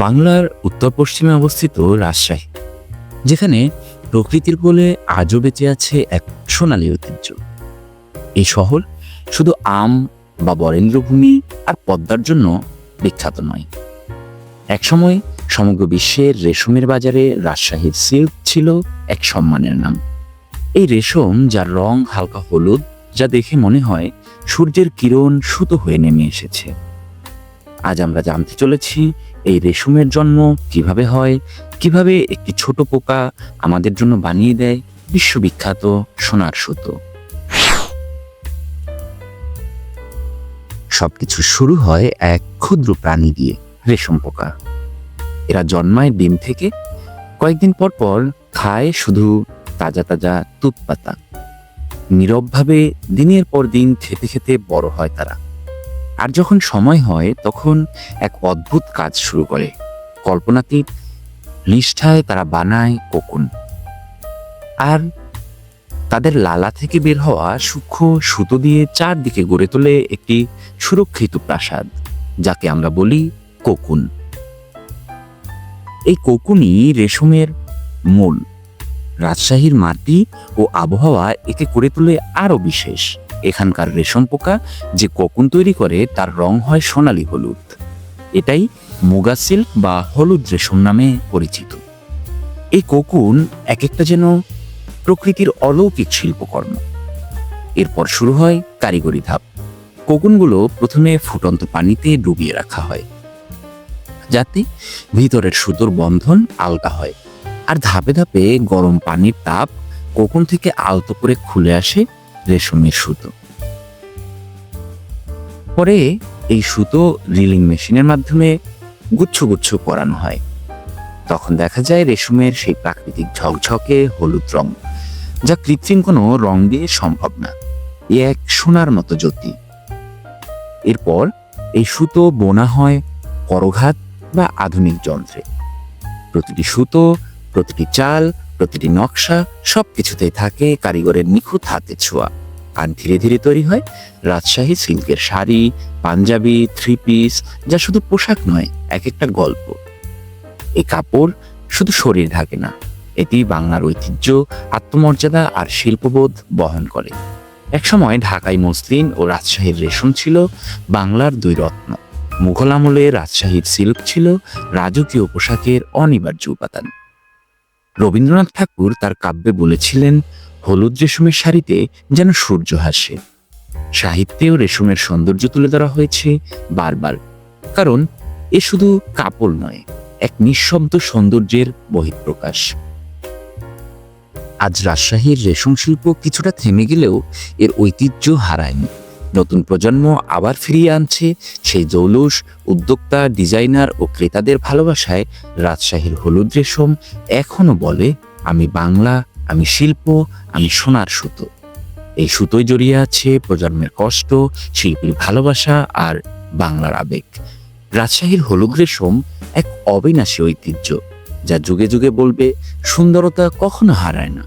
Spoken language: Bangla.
বাংলার উত্তর পশ্চিমে অবস্থিত রাজশাহী, যেখানে প্রকৃতির কোলে আজও বেঁচে আছে এক সোনালী ঐতিহ্য। এই শহর শুধু আম বা বরেন্দ্রভূমি আর পদ্মার জন্য বিখ্যাত নয়। একসময় সমগ্র বিশ্বের রেশমের বাজারে রাজশাহীর সিল্ক ছিল এক সম্মানের নাম। এই রেশম, যার রং হালকা হলুদ, যা দেখে মনে হয় সূর্যের কিরণ সুতো হয়ে নেমে এসেছে। আজ আমরা জানতে চলেছি এই রেশমের জন্ম কীভাবে হয়, কীভাবে একটি ছোট পোকা আমাদের জন্য বানিয়ে দেয় বিশ্ববিখ্যাত সোনার সুতো। সবকিছু শুরু হয় এক ক্ষুদ্র প্রাণী দিয়ে, রেশম পোকা। এরা জন্মায় ডিম থেকে, কয়েকদিন পর পর খায় শুধু তাজা তাজা তুপ পাতা নীরবভাবে দিনের পর দিন খেতে খেতে বড় হয় তারা। আর যখন সময় হয়, তখন এক অদ্ভুত কাজ শুরু করে। কল্পনাতীত নিষ্ঠায় তারা বানায় কোকুন। আর তাদের লালা থেকে বের হওয়া সূক্ষ্ম সুতো দিয়ে চারদিকে গড়ে তোলে একটি সুরক্ষিত প্রাসাদ, যাকে আমরা বলি কোকুন। এই কোকুনই রেশমের মূল। রাজশাহীর মাটি ও আবহাওয়া একে করে তোলে আরও বিশেষ। এখানকার রেশম পোকা যে কোকুন তৈরি করে তার রং হয় সোনালী হলুদ। এটাই মুগা সিল্ক বা হলুদ রেশম নামে পরিচিত। এই কোকুন এক একটা যেন প্রকৃতির অলৌকিক শিল্পকর্ম। এরপর শুরু হয় কারিগরি ধাপ। কোকুনগুলো প্রথমে ফুটন্ত পানিতে ডুবিয়ে রাখা হয়। যাতে ভিতরের সুতোর বন্ধন আলগা হয়। আর ধাপে ধাপে গরম পানির তাপ কোকুন থেকে আলতো করে খুলে আসে রেশমের সুতো। পরে এই সুতো রিলিং মেশিনের মাধ্যমে গুচ্ছ গুচ্ছ করানো হয়। তখন দেখা যায় রেশমের সেই প্রাকৃতিক ঝকঝকে হলুদ রং, যা কৃত্রিম কোনো রং দিয়ে সম্ভব না। এ এক সোনার মতো জ্যোতি। এরপর এই সুতো বোনা হয় করঘাত বা আধুনিক যন্ত্রে। প্রতিটি সুতো, প্রতিটি চাল প্রতিটি নকশা সবকিছুতেই থাকে কারিগরের নিখুঁত হাতে ছোঁয়া। আর ধীরে ধীরে তৈরি হয় রাজশাহী সিল্কের শাড়ি, পাঞ্জাবি থ্রি পিস যা শুধু পোশাক নয়, এক একটা গল্প। এই কাপড় শুধু শরীর ঢাকে না, এটি বাংলার ঐতিহ্য, আত্মমর্যাদা আর শিল্পবোধ বহন করে। একসময় ঢাকাই মসলিন ও রাজশাহীর রেশম ছিল বাংলার দুই রত্ন। মুঘল আমলে রাজশাহীর সিল্ক ছিল রাজকীয় পোশাকের অনিবার্য উপাদান। রবীন্দ্রনাথ ঠাকুর তার কাব্যে বলেছিলেন, হলুদ রেশমের শাড়িতে যেন সূর্য হাসে সাহিত্যেও রেশমের সৌন্দর্য তুলে ধরা হয়েছে বারবার। কারণ এ শুধু কাপড় নয়, এক নিঃশব্দ সৌন্দর্যের বহিঃপ্রকাশ। আজ রাজশাহীর রেশম শিল্প কিছুটা থেমে গেলেও এর ঐতিহ্য হারায়নি। নতুন প্রজন্ম আবার ফিরিয়ে আনছে। সেই জৌলুস, উদ্যোক্তা, ডিজাইনার ও ক্রেতাদের ভালোবাসায় রাজশাহীর হলুদ রেশম এখনও বলে, আমি বাংলা, আমি শিল্প, আমি সোনার সুতো। এই সুতোয় জড়িয়ে আছে প্রজন্মের কষ্ট, শিল্পীর ভালোবাসা আর বাংলার আবেগ। রাজশাহীর হলুদ রেশম এক অবিনাশী ঐতিহ্য, যা যুগে যুগে বলবে, সুন্দরতা কখনো হারায় না।